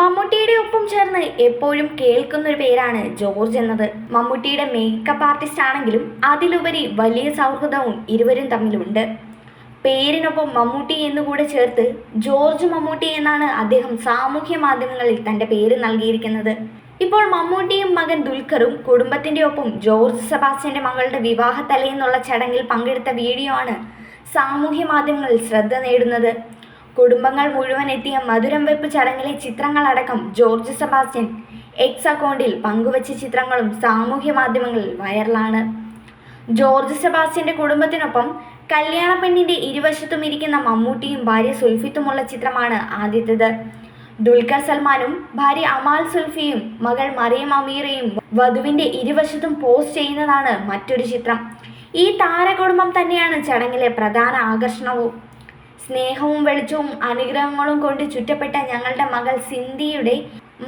മമ്മൂട്ടിയുടെ ഒപ്പം ചേർന്ന് എപ്പോഴും കേൾക്കുന്ന ഒരു പേരാണ് ജോർജ് എന്നത്. മമ്മൂട്ടിയുടെ മേക്കപ്പ് ആർട്ടിസ്റ്റ് ആണെങ്കിലും അതിലുപരി വലിയ സൗഹൃദവും ഇരുവരും തമ്മിലുണ്ട്. പേരിനൊപ്പം മമ്മൂട്ടി എന്നുകൂടെ ചേർത്ത് ജോർജ് മമ്മൂട്ടി എന്നാണ് അദ്ദേഹം സാമൂഹ്യ മാധ്യമങ്ങളിൽ തന്റെ പേര് നൽകിയിരിക്കുന്നത്. ഇപ്പോൾ മമ്മൂട്ടിയും മകൻ ദുൽഖറും കുടുംബത്തിന്റെ ഒപ്പം ജോർജ് സെബാസ്റ്റ്യന്റെ മകളുടെ വിവാഹ തലേന്നുള്ള ചടങ്ങിൽ പങ്കെടുത്ത വീഡിയോ ആണ് സാമൂഹ്യ മാധ്യമങ്ങളിൽ ശ്രദ്ധ നേടുന്നത്. കുടുംബങ്ങൾ മുഴുവൻ എത്തിയ മധുരം വെപ്പ് ചടങ്ങിലെ ചിത്രങ്ങളടക്കം ജോർജ് സെബാസ്റ്റ്യൻ എക്സ് അക്കൗണ്ടിൽ പങ്കുവച്ച ചിത്രങ്ങളും സാമൂഹ്യ മാധ്യമങ്ങളിൽ വൈറലാണ്. ജോർജ് സെബാസ്റ്റ്യന്റെ കുടുംബത്തിനൊപ്പം കല്യാണ പെണ്ണിന്റെ ഇരുവശത്തും ഇരിക്കുന്ന മമ്മൂട്ടിയും ഭാര്യ സുൽഫിത്തുമുള്ള ചിത്രമാണ് ആദ്യത്തേത്. ദുൽഖർ സൽമാനും ഭാര്യ അമാൽ സുൽഫിയും മകൾ മറിയം അമീറയും വധുവിന്റെ ഇരുവശത്തും പോസ്റ്റ് ചെയ്യുന്നതാണ് മറ്റൊരു ചിത്രം. ഈ താരകുടുംബം തന്നെയാണ് ചടങ്ങിലെ പ്രധാന ആകർഷണവും. സ്നേഹവും വെളിച്ചവും അനുഗ്രഹങ്ങളും കൊണ്ട് ചുറ്റപ്പെട്ട ഞങ്ങളുടെ മകൾ സിന്ധിയുടെ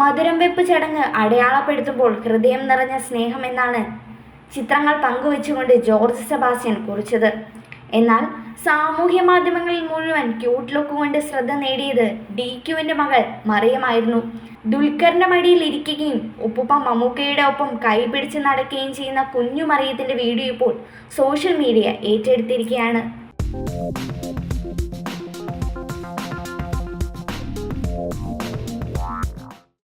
മധുരം വെപ്പ് ചടങ്ങ് അടയാളപ്പെടുത്തുമ്പോൾ ഹൃദയം നിറഞ്ഞ സ്നേഹം എന്നാണ് ചിത്രങ്ങൾ പങ്കുവെച്ചുകൊണ്ട് ജോർജ് സെബാസ്റ്റ്യൻ കുറിച്ചത്. എന്നാൽ സാമൂഹ്യ മാധ്യമങ്ങളിൽ മുഴുവൻ ക്യൂട്ട് ലുക്ക് കൊണ്ട് ശ്രദ്ധ നേടിയത് ഡി ക്യുവിന്റെ മകൾ മറിയമായിരുന്നു. ദുൽഖറിന്റെ മടിയിൽ ഇരിക്കുകയും ഉപ്പുപ്പ മമ്മൂക്കയുടെ ഒപ്പം കൈപിടിച്ച് നടക്കുകയും ചെയ്യുന്ന കുഞ്ഞു മറിയത്തിന്റെ വീഡിയോ ഇപ്പോൾ സോഷ്യൽ മീഡിയ ഏറ്റെടുത്തിരിക്കുകയാണ്.